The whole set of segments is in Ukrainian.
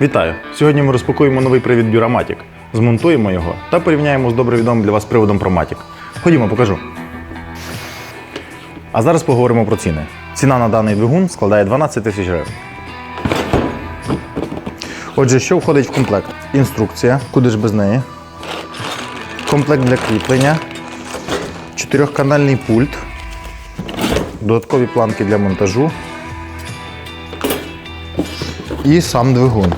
Вітаю! Сьогодні ми розпакуємо новий привід Duramatic, змонтуємо його та порівняємо з добре відомим для вас приводом Promatic. Ходімо, покажу. А зараз поговоримо про ціни. Ціна на даний двигун складає 12 тисяч гривень. Отже, що входить в комплект? Інструкція, куди ж без неї. Комплект для кріплення, чотирьохканальний пульт, додаткові планки для монтажу і сам двигун.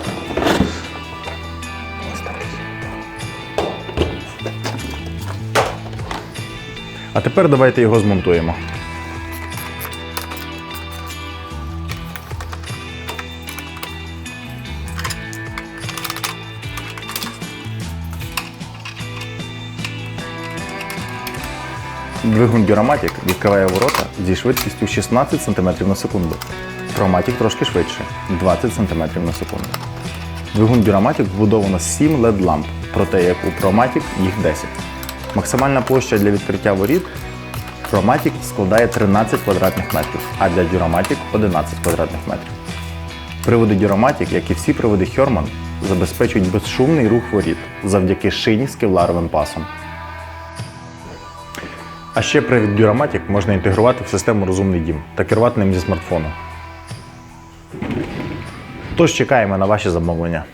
А тепер давайте його змонтуємо. Двигун Duramatic відкриває ворота зі швидкістю 16 см на секунду. Promatic трошки швидше 20 см на секунду. Двигун Duramatic вбудовано 7 LED ламп, проте як у Promatic їх 10. Максимальна площа для відкриття воріт Promatic складає 13 квадратних метрів, а для Duramatic 11 квадратних метрів. Приводи Duramatic, як і всі приводи Herman, забезпечують безшумний рух воріт завдяки шині з кевларовим пасом. А ще привід Duramatic можна інтегрувати в систему Розумний дім та керувати ним зі смартфону. Тож чекаємо на ваші замовлення.